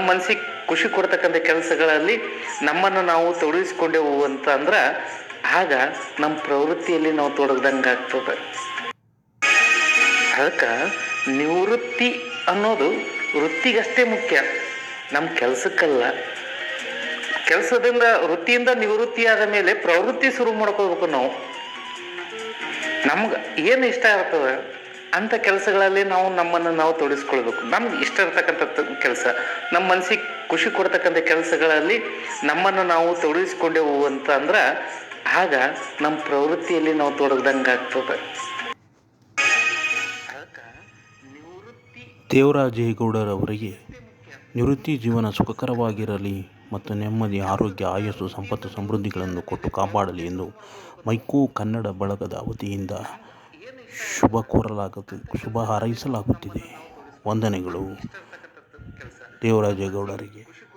ಮನಸ್ಸಿಗೆ ಖುಷಿ ಕೊಡ್ತಕ್ಕಂಥ ಕೆಲಸಗಳಲ್ಲಿ ನಮ್ಮನ್ನು ನಾವು ತೊಡಗಿಸ್ಕೊಂಡೆವು ಅಂತಂದ್ರೆ ಆಗ ನಮ್ಮ ಪ್ರವೃತ್ತಿಯಲ್ಲಿ ನಾವು ತೊಡಗ್ದಂಗೆ ಆಗ್ತದೆ. ಅದಕ್ಕೆ ನಿವೃತ್ತಿ ಅನ್ನೋದು ವೃತ್ತಿಗಷ್ಟೇ ಮುಖ್ಯ. ನಮ್ಮ ಕೆಲಸಕ್ಕಲ್ಲ. ಕೆಲಸದಿಂದ, ವೃತ್ತಿಯಿಂದ ನಿವೃತ್ತಿ ಆದ ಮೇಲೆ ಪ್ರವೃತ್ತಿ ಶುರು ಮಾಡ್ಕೋಬೇಕು ನಾವು. ನಮ್ಗೆ ಏನು ಇಷ್ಟ ಇರ್ತದೆ ಅಂಥ ಕೆಲಸಗಳಲ್ಲಿ ನಾವು ನಮ್ಮನ್ನು ನಾವು ತೊಡಗಿಸ್ಕೊಳ್ಬೇಕು ನಮ್ಗೆ ಇಷ್ಟ ಇರ್ತಕ್ಕಂಥ ಕೆಲಸ. ನಮ್ಮ ಮನಸ್ಸಿಗೆ ಖುಷಿ ಕೊಡ್ತಕ್ಕಂಥ ಕೆಲಸಗಳಲ್ಲಿ ನಮ್ಮನ್ನು ನಾವು ತೊಡಗಿಸ್ಕೊಂಡೆವು ಅಂತಂದ್ರೆ ಆಗ ನಮ್ಮ ಪ್ರವೃತ್ತಿಯಲ್ಲಿ ನಾವು ತೊಡಗ್ದಂಗೆ ಆಗ್ತದೆ. ಅದಕ್ಕೆ ನಿವೃತ್ತಿ ದೇವರಾಜೇಗೌಡರವರಿಗೆ ನಿವೃತ್ತಿ ಜೀವನ ಸುಖಕರವಾಗಿರಲಿ ಮತ್ತು ನೆಮ್ಮದಿ, ಆರೋಗ್ಯ, ಆಯಸ್ಸು, ಸಂಪತ್ತು, ಸಮೃದ್ಧಿಗಳನ್ನು ಕೊಟ್ಟು ಕಾಪಾಡಲಿ ಎಂದು ಮೈಕೂ ಕನ್ನಡ ಬಳಗದ ವತಿಯಿಂದ ಶುಭ ಕೋರಲಾಗುತ್ತದೆ ಶುಭ ಹಾರೈಸಲಾಗುತ್ತಿದೆ. ವಂದನೆಗಳು. ದೇವರಾಜೇಗೌಡರಿಗೆ.